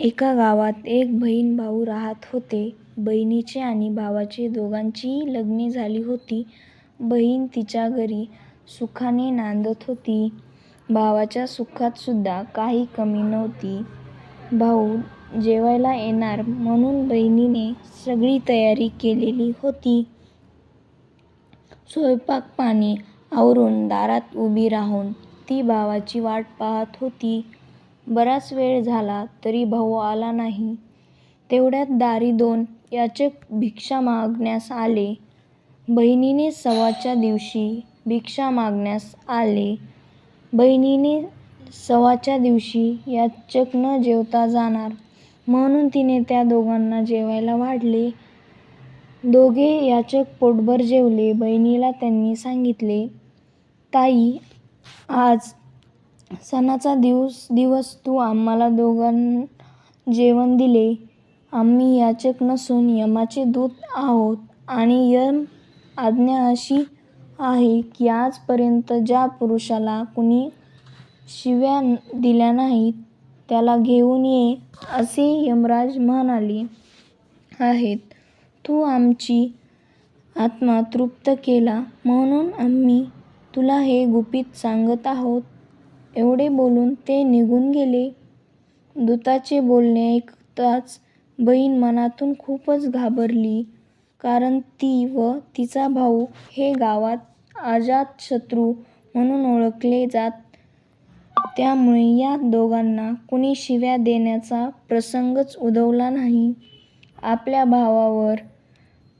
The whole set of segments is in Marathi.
एका गावात एक बहीण भाऊ राहत होते. बहिणीचे आणि भावाचे दोघांचीही लग्ने झाली होती. बहीण तिच्या घरी सुखाने नांदत होती. भावाच्या सुखातसुद्धा काही कमी नव्हती. भाऊ जेवायला येणार म्हणून बहिणीने सगळी तयारी केलेली होती. स्वयंपाक-पाणी आवरून दारात उभी राहून ती भावाची वाट पाहत होती. बराच वेळ झाला तरी भाऊ आला नाही. तेवढ्यात दारी दोन याचक भिक्षा मागण्यास आले. बहिणीने सवाच्या दिवशी भिक्षा मागण्यास आले. बहिणीने सवाच्या दिवशी याचक न जेवता जाणार म्हणून तिने त्या दोघांना जेवायला वाढले. दोघे याचक पोटभर जेवले. बहिणीला त्यांनी सांगितले, ताई, आज सणाचा दिवस दिवस तू आम्हाला दोघांना जेवण दिले. आम्ही याचक नसून यमाचे दूत आहोत आणि यम आज्ञा अशी आहे की आजपर्यंत ज्या पुरुषाला कुणी शिव्या दिल्या नाहीत त्याला घेऊन ये असे यमराज म्हणाले आहेत. तू आमची आत्मा तृप्त केला म्हणून आम्ही तुला हे गुपित सांगत आहोत. एवढे बोलून ते निघून गेले. दूताचे बोलणे ऐकताच बहीण मनातून खूपच घाबरली. कारण ती व तिचा भाऊ हे गावात अजातशत्रू म्हणून ओळखले जात. त्यामुळे या दोघांना कुणी शिव्या देण्याचा प्रसंगच उद्भवला नाही. आपल्या भावावर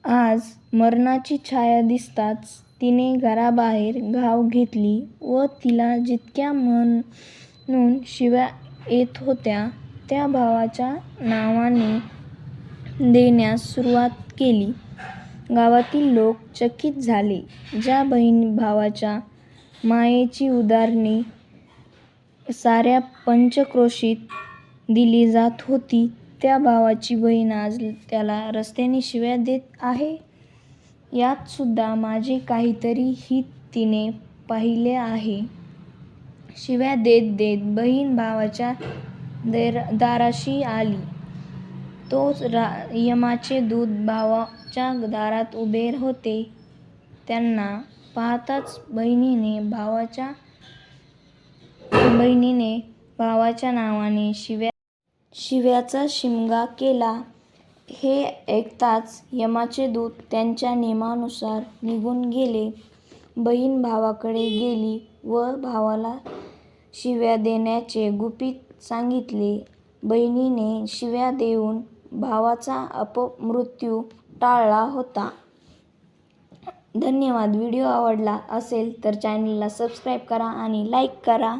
आज मरणाची छाया दिसताच तिने घराबाहेर धाव घेतली व तिला जितक्या म्हणून शिव्या येत होत्या त्या भावाच्या नावाने देण्यास सुरुवात केली. गावातील लोक चकित झाले. ज्या बहीण-भावाच्या मायेची उदाहरणे साऱ्या पंचक्रोशीत दिली जात होती त्या भावाची बहीण आज त्याला रस्त्याने शिव्या देत आहे. यातसुद्धा माझे काहीतरी हित तिने पाहिले आहे. शिव्या देत देत बहीण भावाच्या दाराशी आली. तोच यमाचे दूत भावाच्या दारात उभे होते. त्यांना पाहताच बहिणीने भावाच्या नावाने शिव्या शिव्याचा शिमगा केला. हे ऐकताच यमाचे दूत त्यांच्या नियमानुसार निघून गेले. बहीण भावाकडे गेली व भावाला शिव्या देण्याचे गुपित सांगितले. बहिणीने शिव्या देऊन भावाचा अपमृत्यू टाळला होता. धन्यवाद व्हिडिओ आवडला असेल तर चॅनलला सबस्क्राईब करा आणि लाईक करा.